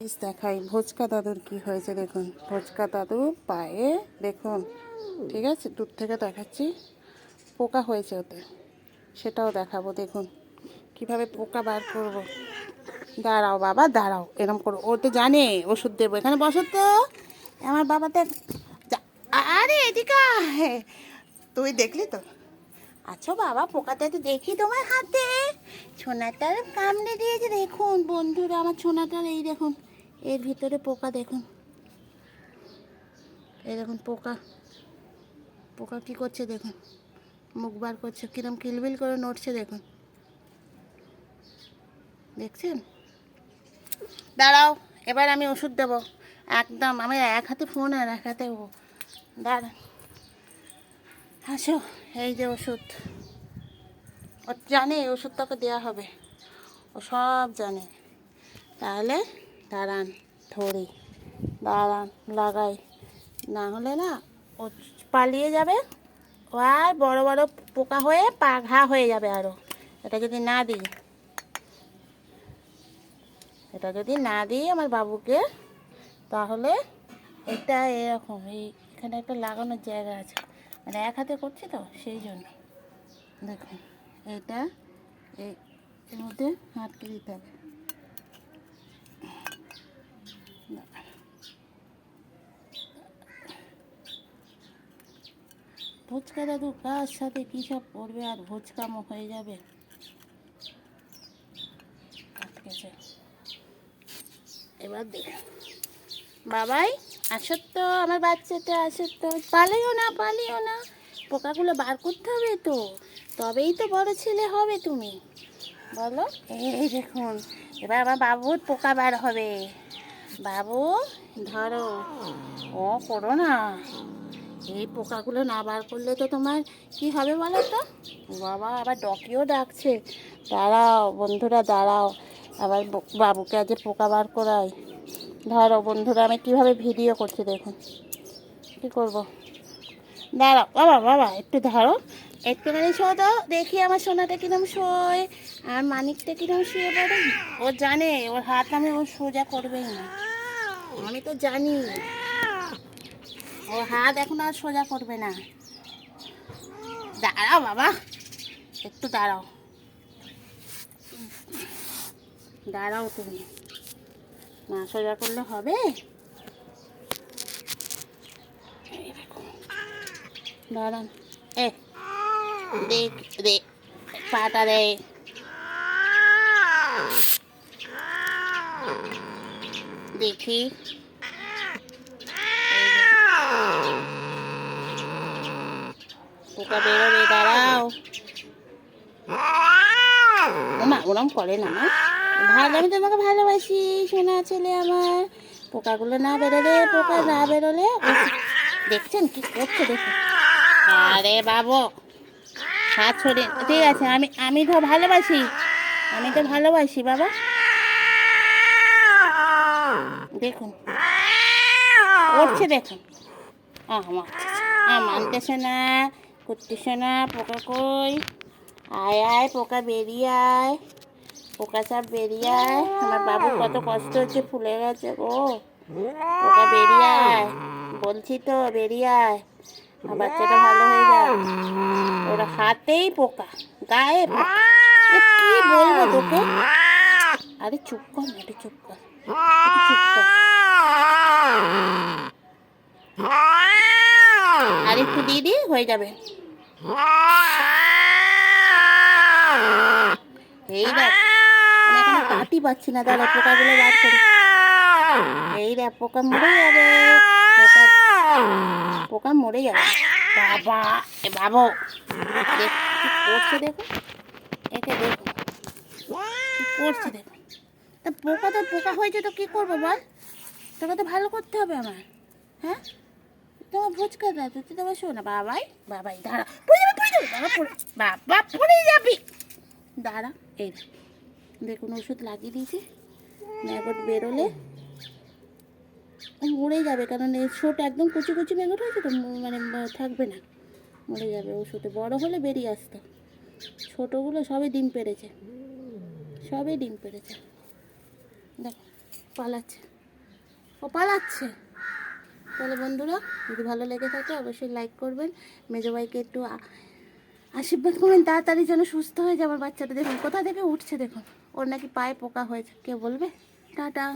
দেখাই। ভোজকা দাদুর কি হয়েছে দেখুন। ভোজকা দাদু পায়ে, দেখুন, ঠিক আছে, দূর থেকে দেখাচ্ছি। পোকা হয়েছে ওতে। সেটাও দেখাবো, দেখুন, কীভাবে পোকা বার করব। দাঁড়াও বাবা, দাঁড়াও, এরম করো। ও তো জানে, ওষুধ দেবো। এখানে বসো তো। আমার বাবাতে যা- আরে, এদিকে। তুই দেখলি তো? আচ্ছা বাবা পোকাটা তো দেখি তোমার হাতে। ছোনাটার কামড়ে দিয়েছে, দেখুন, বন্ধুরা, আমার ছোনাটার এই দেখুন। এর ভিতরে পোকা দেখুন। এই দেখুন পোকা। পোকা কি করছে দেখুন। মুখ বার করছে, কিরম কিলবিল করে নড়ছে দেখুন। দেখছেন? দাঁড়াও, এবার আমি ওষুধ দেবো। একদম, আমি এক হাতে ফোন আর এক হাতে ও দাঁড়া। আসো, এই যে ওষুধ। ও জানে, এই ওষুধ তোকে দেওয়া হবে। ও সব জানে। তাহলে দাঁড়ান, ধরি। দাঁড়ান, লাগাই। না হলে না, ও পালিয়ে যাবে। ও আর বড়ো বড়ো পোকা হয়ে পা ঘা হয়ে যাবে আরও এটা যদি না দিই। এটা যদি না দিই আমার বাবুকে, তাহলে এটা এরকম। এই এখানে একটা লাগানোর জায়গা আছে। মানে এক হাতে করছি তো, সেই জন্য। দেখুন, এটা এই এর মধ্যে আটকে দিতে হবে। ভোজকা দাদু, কার সাথে কী সব করবে আর ভোজকামো হয়ে যাবে? এবার দেখ বাবাই, আসো তো, আমার বাচ্চাটা আসো তো। পালিও না পালিও না। পোকাগুলো বার করতে হবে তো। তবেই তো বড় ছেলে হবে তুমি। বলো। এই দেখুন, এবার আমার বাবুর পোকা বার হবে। বাবু, ধরো। ও, করো না। এই পোকাগুলো না বার করলে তো তোমার কি হবে বলো তো বাবা, আবার ডকিও ডাকছে। দাঁড়াও, বন্ধুরা, দাঁড়াও। আবার বাবুকে আজ পোকা বার করাই। ধরো, বন্ধুরা, আমি কীভাবে ভিডিও করছি দেখুন কি করব? দাঁড়াও, বাবা বাবা, একটু ধরো। একটুখানি শো তো, দেখি আমার সোনাটা কিরম শোয়, আর মানিকটা কিরম শুয়ে পড়ে। ও জানে, ওর হাত আমি ও সোজা করবেই না। আমি তো জানি। ও হাত এখন আর সোজা করবে না। দাঁড়াও বাবা, একটু দাঁড়াও। দাঁড়াও তুমি। না সোজা করলে হবে? দাঁড়ান। এ, দেখ, দে, পাটা দে। দেখি। পোকা বেরোবে দাঁড়াও ওমা ওরম করে না, মা। ভালো আমি তোমাকে ভালোবাসি, সোনা ছেলে আমার। পোকাগুলো না বেরোলে, পোকা না বেরোলে। দেখছেন কি করছে, দেখুন। আরে বাবু, হাত ছড়িয়ে ঠিক আছে, আমি আমি তো ভালোবাসি। আমি তো ভালোবাসি, বাবা। দেখুন। করছে দেখুন। আমার আম আনতেছে না। করতেছে না পোকা কই? আয় আয়, পোকা বেরিয়ে আয়। পোকা সব বেরিয়ে আয়। আমার বাবু কত কষ্ট হচ্ছে, ফুলে গেছে গো। পোকা বেরিয়ে আয়। বলছি তো, বেরিয়ে আয়। আমার বাচ্চাটা ভালো হয়ে যায় ওরা হাতেই পোকা, গায়ে কি বলব তোকে? আরে চুপ কর না চুপ কর। চুপ কর। আর একটু দিয়ে দিই হয়ে যাবে। এই দেখ এখনও কাটি পাচ্ছি না, দাদা, পোকাগুলো বার করি এই দেখ, পোকা মরে যাবে। পোকা পোকা মরে যাবে। বাবা, এ বাবু করছে দেখো। একে দেখো করছে দেখো। তা পোকা তো পোকা হয়েছে, তো কি করব বল? তোকে তো ভালো করতে হবে আমার হ্যাঁ? তোমার দাও তুই তো বসো না, বাবাই বাবাই, দাঁড়া, পড়ে যাবে পড়ে যাবে, বাবা, পড়ে যাবি। দাঁড়া, এই দেখুন, ওষুধ লাগিয়ে দিয়েছি, ম্যাগট বেরোলে। মরে যাবে, কারণ এই ছোট একদম কুচি কুচি ম্যাগট হয়েছে তো মানে থাকবে না। মরে যাবে ওষুধে, বড় হলে বেরিয়ে আসতো। ছোটোগুলো সবই ডিম পেরেছে সবই ডিম পেরেছে দেখো, পালাচ্ছে। ও পালাচ্ছে। তাহলে বন্ধুরা, যদি ভালো লেগে থাকে অবশ্যই লাইক করবেন। মেজবাইকে একটু আশীর্বাদ করবেন, তাড়াতাড়ি যেন সুস্থ হয়ে যায় আমার বাচ্চাটা। দেখুন, কোথা থেকে উঠছে দেখুন। ওর নাকি পায়ে পোকা হয়েছে, কে বলবে? টাটা।